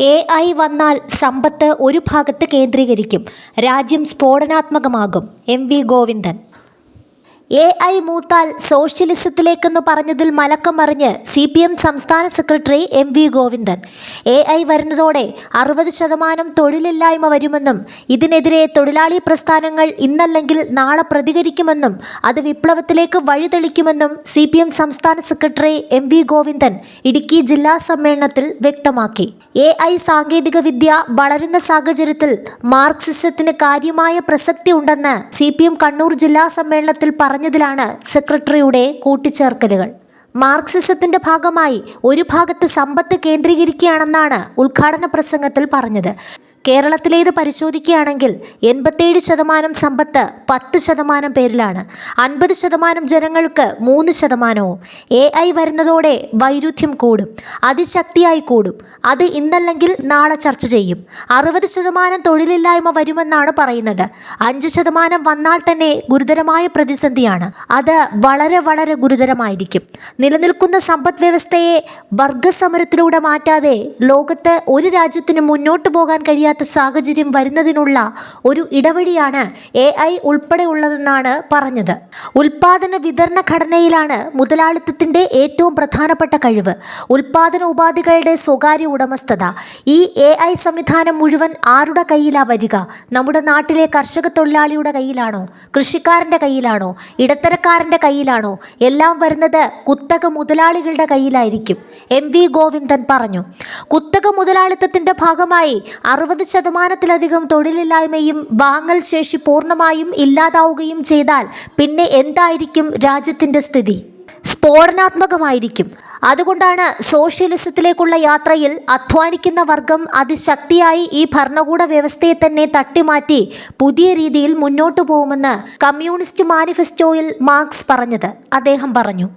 A I വന്നാൽ സമ്പത്ത് ഒരു ഭാഗത്ത് കേന്ദ്രീകരിക്കും. രാജ്യം സ്ഫോടനാത്മകമാകും. M V Govindan. A I മൂത്താൽ സോഷ്യലിസത്തിലേക്കെന്ന് പറഞ്ഞതിൽ മലക്കം മറിഞ്ഞ് സി പി എം സംസ്ഥാന secretary M V Govindan. A I വരുന്നതോടെ അറുപത് ശതമാനം തൊഴിലില്ലായ്മ വരുമെന്നും ഇതിനെതിരെ തൊഴിലാളി പ്രസ്ഥാനങ്ങൾ ഇന്നല്ലെങ്കിൽ നാളെ പ്രതികരിക്കുമെന്നും അത് വിപ്ലവത്തിലേക്ക് വഴിതെളിക്കുമെന്നും സി പി എം സംസ്ഥാന secretary M V Govindan Idukki ജില്ലാ സമ്മേളനത്തിൽ വ്യക്തമാക്കി. എ ഐ സാങ്കേതികവിദ്യ വളരുന്ന സാഹചര്യത്തിൽ മാർക്സിസത്തിന് കാര്യമായ പ്രസക്തി ഉണ്ടെന്ന് സി പി എം കണ്ണൂർ ജില്ലാ സമ്മേളനത്തിൽ പറഞ്ഞതിലാണ് സെക്രട്ടറിയുടെ കൂട്ടിച്ചേർക്കലുകൾ. മാർക്സിസത്തിന്റെ ഭാഗമായി ഒരു ഭാഗത്ത് സമ്പത്ത് കേന്ദ്രീകരിക്കുകയാണെന്നാണ് ഉദ്ഘാടന പ്രസംഗത്തിൽ പറഞ്ഞത്. കേരളത്തിലേത് പരിശോധിക്കുകയാണെങ്കിൽ എൺപത്തേഴ് ശതമാനം സമ്പത്ത് പത്ത് ശതമാനം പേരിലാണ്. അൻപത് ശതമാനം ജനങ്ങൾക്ക് മൂന്ന് ശതമാനവും. എ ഐ വരുന്നതോടെ വൈരുദ്ധ്യം കൂടും. അതിശക്തിയായി കൂടും. അത് ഇന്നല്ലെങ്കിൽ നാളെ ചർച്ച ചെയ്യും. അറുപത് ശതമാനം തൊഴിലില്ലായ്മ വരുമെന്നാണ് പറയുന്നത്. അഞ്ച് ശതമാനം വന്നാൽ തന്നെ ഗുരുതരമായ പ്രതിസന്ധിയാണ്. അത് വളരെ വളരെ ഗുരുതരമായിരിക്കും. നിലനിൽക്കുന്ന സമ്പദ് വ്യവസ്ഥയെ വർഗസമരത്തിലൂടെ മാറ്റാതെ ലോകത്ത് ഒരു രാജ്യത്തിനും മുന്നോട്ട് പോകാൻ കഴിയാത്ത സാഹചര്യം വരുന്നതിനുള്ള ഒരു ഇടവഴിയാണ് എ ഐ ഉൾപ്പെടെയുള്ളതെന്നാണ് പറഞ്ഞത്. ഉൽപാദന വിതരണ ഘടനയിലാണ് മുതലാളിത്തത്തിന്റെ ഏറ്റവും പ്രധാനപ്പെട്ട കഴിവ്. ഉൽപാദന ഉപാധികളുടെ സ്വകാര്യ ഉടമസ്ഥത. ഈ എ ഐ സംവിധാനം മുഴുവൻ ആരുടെ കയ്യിലാണ് വരിക? നമ്മുടെ നാട്ടിലെ കർഷക തൊഴിലാളിയുടെ കയ്യിലാണോ? കൃഷിക്കാരന്റെ കയ്യിലാണോ? ഇടത്തരക്കാരന്റെ കയ്യിലാണോ? എല്ലാം വരുന്നത് കുത്തക മുതലാളികളുടെ കയ്യിലായിരിക്കും. എം വി ഗോവിന്ദൻ പറഞ്ഞു. കുത്തക മുതലാളിത്തത്തിന്റെ ഭാഗമായി അറുപത് ശതമാനത്തിലധികം തൊഴിലില്ലായ്മയും വാങ്ങൽ ശേഷി പൂർണമായും ഇല്ലാതാവുകയും ചെയ്താൽ പിന്നെ എന്തായിരിക്കും രാജ്യത്തിന്റെ സ്ഥിതി? സ്ഫോടനാത്മകമായിരിക്കും. അതുകൊണ്ടാണ് സോഷ്യലിസത്തിലേക്കുള്ള യാത്രയിൽ അധ്വാനിക്കുന്ന വർഗം അതിശക്തിയായി ഈ ഭരണകൂട വ്യവസ്ഥയെ തന്നെ തട്ടിമാറ്റി പുതിയ രീതിയിൽ മുന്നോട്ടു പോകുമെന്ന് കമ്മ്യൂണിസ്റ്റ് മാനിഫെസ്റ്റോയിൽ മാർക്സ് പറഞ്ഞത്. അദ്ദേഹം പറഞ്ഞു.